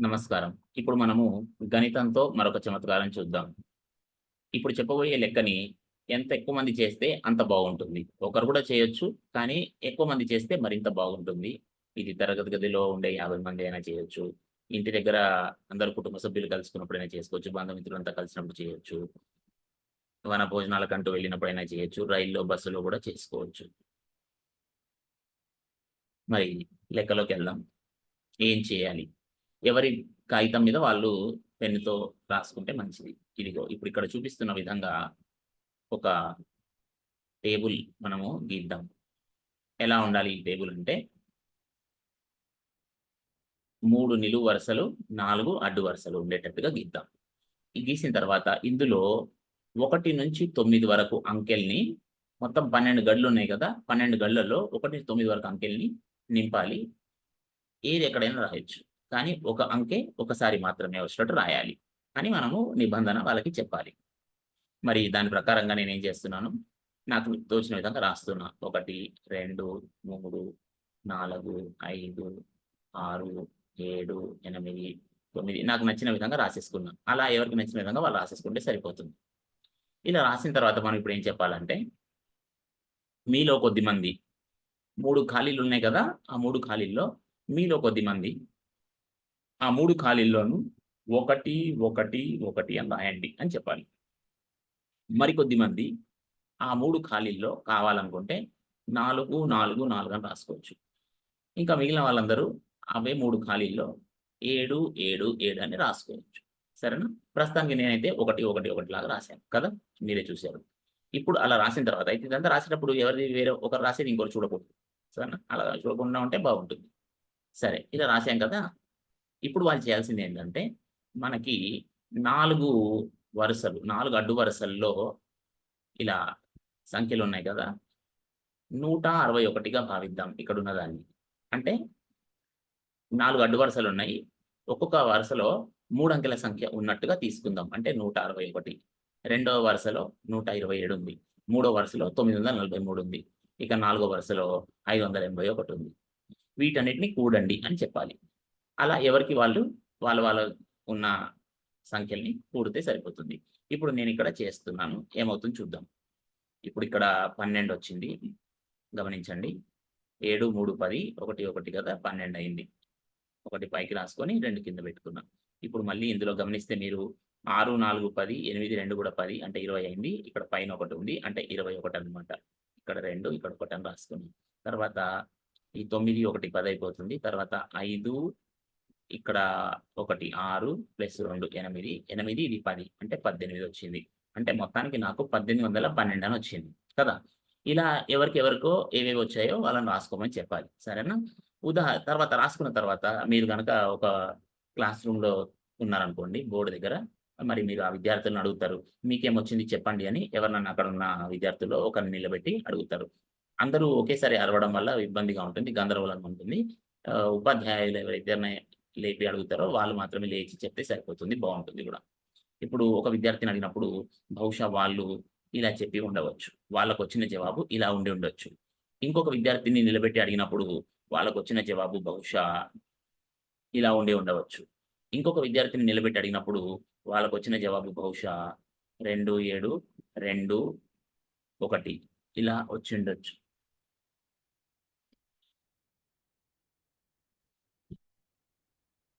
నమస్కారం. ఇప్పుడు మనము గణితంతో మరొక చమత్కారం చూద్దాం. ఇప్పుడు చెప్పబోయే లెక్కని ఎంత ఎక్కువ మంది చేస్తే అంత బాగుంటుంది. ఒకరు కూడా చేయొచ్చు కానీ ఎక్కువ మంది చేస్తే మరింత బాగుంటుంది. ఇది తరగతి గదిలో ఉండే యాభై మంది అయినా చేయొచ్చు. ఇంటి దగ్గర అందరు కుటుంబ సభ్యులు కలుసుకున్నప్పుడైనా చేసుకోవచ్చు. బంధుమిత్రులంతా కలిసినప్పుడు చేయొచ్చు. వన భోజనాలకంటూ వెళ్ళినప్పుడైనా చేయొచ్చు. రైల్లో బస్సులో కూడా చేసుకోవచ్చు. మరి లెక్కలోకి వెళ్దాం. ఏం చేయాలి? ఎవరి కాగితం మీద వాళ్ళు పెన్నుతో రాసుకుంటే మంచిది. ఇదిగో ఇప్పుడు ఇక్కడ చూపిస్తున్న విధంగా ఒక టేబుల్ మనము గీద్దాం. ఎలా ఉండాలి ఈ టేబుల్ అంటే మూడు నిలువు వరుసలు నాలుగు అడ్డు వరుసలు ఉండేటట్టుగా గీద్దాం. గీసిన తర్వాత ఇందులో ఒకటి నుంచి తొమ్మిది వరకు అంకెల్ని మొత్తం పన్నెండు గళ్ళు ఉన్నాయి కదా పన్నెండు గళ్ళల్లో ఒకటి నుంచి తొమ్మిది వరకు అంకెల్ని నింపాలి. ఏది ఎక్కడైనా రాయొచ్చు. కానీ ఒక అంకె ఒకసారి మాత్రమే వచ్చినట్టు రాయాలి. అని మనము నిబంధన వాళ్ళకి చెప్పాలి. మరి దాని ప్రకారంగా నేను ఏం చేస్తున్నాను? నాకు తోచిన విధంగా రాస్తున్నా. ఒకటి రెండు మూడు నాలుగు ఐదు ఆరు ఏడు ఎనిమిది తొమ్మిది. నాకు నచ్చిన విధంగా రాసేసుకున్నా. అలా ఎవరికి నచ్చిన విధంగా వాళ్ళు రాసేసుకుంటే సరిపోతుంది. ఇలా రాసిన తర్వాత మనం ఇప్పుడు ఏం చెప్పాలంటే మీలో కొద్ది మంది మూడు ఖాళీలు ఉన్నాయి కదా ఆ మూడు ఖాళీల్లో మీలో కొద్ది మంది ఆ మూడు ఖాళీల్లోనూ ఒకటి ఒకటి ఒకటి అని రాయండి అని చెప్పాలి. మరికొద్ది మంది ఆ మూడు ఖాళీల్లో కావాలనుకుంటే నాలుగు నాలుగు నాలుగు అని రాసుకోవచ్చు. ఇంకా మిగిలిన వాళ్ళందరూ అవే మూడు ఖాళీల్లో ఏడు ఏడు ఏడు అని రాసుకోవచ్చు. సరేనా? ప్రస్తుతానికి నేనైతే ఒకటి ఒకటి ఒకటి లాగా రాశాను. కదా? మీరే చూశారు. ఇప్పుడు అలా రాసిన తర్వాత అయితే ఇదంతా రాసేటప్పుడు ఎవరిది వేరే ఒకరు రాసేది ఇంకొకరు చూడకూడదు. సరేనా? అలా చూడకుండా ఉంటే బాగుంటుంది. సరే ఇలా రాశాం కదా? ఇప్పుడు వాళ్ళు చేయాల్సింది ఏంటంటే మనకి నాలుగు వరుసలు నాలుగు అడ్డు వరుసల్లో ఇలా సంఖ్యలు ఉన్నాయి కదా నూట అరవై ఒకటిగా భావిద్దాం ఇక్కడ ఉన్నదాన్ని అంటే నాలుగు అడ్డు వరుసలు ఉన్నాయి ఒక్కొక్క వరుసలో మూడు అంకెల సంఖ్య ఉన్నట్టుగా తీసుకుందాం. అంటే నూట అరవై ఒకటి రెండవ వరుసలో నూట ఇరవై ఏడు ఉంది మూడో వరుసలో తొమ్మిది వందల నలభై మూడు ఉంది ఇక నాలుగో వరుసలో ఐదు వందల ఎనభై ఒకటి ఉంది. వీటన్నిటిని కూడండి అని చెప్పాలి. అలా ఎవరికి వాళ్ళు వాళ్ళ వాళ్ళ ఉన్న సంఖ్యల్ని కూడితే సరిపోతుంది. ఇప్పుడు నేను ఇక్కడ చేస్తున్నాను. ఏమవుతుంది చూద్దాం. ఇప్పుడు ఇక్కడ పన్నెండు వచ్చింది. గమనించండి. ఏడు మూడు పది ఒకటి ఒకటి కదా పన్నెండు అయింది. ఒకటి పైకి రాసుకొని రెండు కింద పెట్టుకున్నాం. ఇప్పుడు మళ్ళీ ఇందులో గమనిస్తే మీరు ఆరు నాలుగు పది ఎనిమిది రెండు కూడా పది అంటే ఇరవై అయింది. ఇక్కడ పైన ఒకటి ఉంది అంటే ఇరవై ఒకటి అనమాట ఇక్కడ రెండు ఇక్కడ ఒకటి అని రాసుకున్నాం. తర్వాత ఈ తొమ్మిది ఒకటి పది అయిపోతుంది. తర్వాత ఐదు ఇక్కడ ఒకటి ఆరు ప్లస్ రెండు ఎనిమిది. ఎనిమిది ఇది పది. అంటే పద్దెనిమిది వచ్చింది. అంటే మొత్తానికి నాకు పద్దెనిమిది వందల పన్నెండు అని వచ్చింది. కదా? ఇలా ఎవరికి ఎవరికో ఏవేవి వచ్చాయో వాళ్ళని రాసుకోమని చెప్పాలి. సరేనా? ఉదాహ తర్వాత రాసుకున్న తర్వాత మీరు కనుక ఒక క్లాస్ రూమ్లో ఉన్నారనుకోండి బోర్డు దగ్గర మరి మీరు ఆ విద్యార్థులను అడుగుతారు. మీకేమొచ్చింది చెప్పండి అని ఎవరినన్నా అక్కడ ఉన్న విద్యార్థుల్లో ఒకరిని నిలబెట్టి అడుగుతారు. అందరూ ఒకేసారి అరవడం వల్ల ఇబ్బందిగా ఉంటుంది గందరగోళంగా ఉంటుంది. ఉపాధ్యాయులు ఎవరైతే లేపి అడుగుతారో వాళ్ళు మాత్రమే లేచి చెప్తే సరిపోతుంది బాగుంటుంది కూడా. ఇప్పుడు ఒక విద్యార్థిని అడిగినప్పుడు బహుశా వాళ్ళు ఇలా చెప్పి ఉండవచ్చు వాళ్ళకు వచ్చిన జవాబు ఇలా ఉండి ఉండొచ్చు. ఇంకొక విద్యార్థిని నిలబెట్టి అడిగినప్పుడు వాళ్ళకు వచ్చిన జవాబు బహుశా ఇలా ఉండి ఉండవచ్చు. ఇంకొక విద్యార్థిని నిలబెట్టి అడిగినప్పుడు వాళ్ళకు వచ్చిన జవాబు బహుశా రెండు ఏడు రెండు ఒకటి ఇలా వచ్చి ఉండొచ్చు.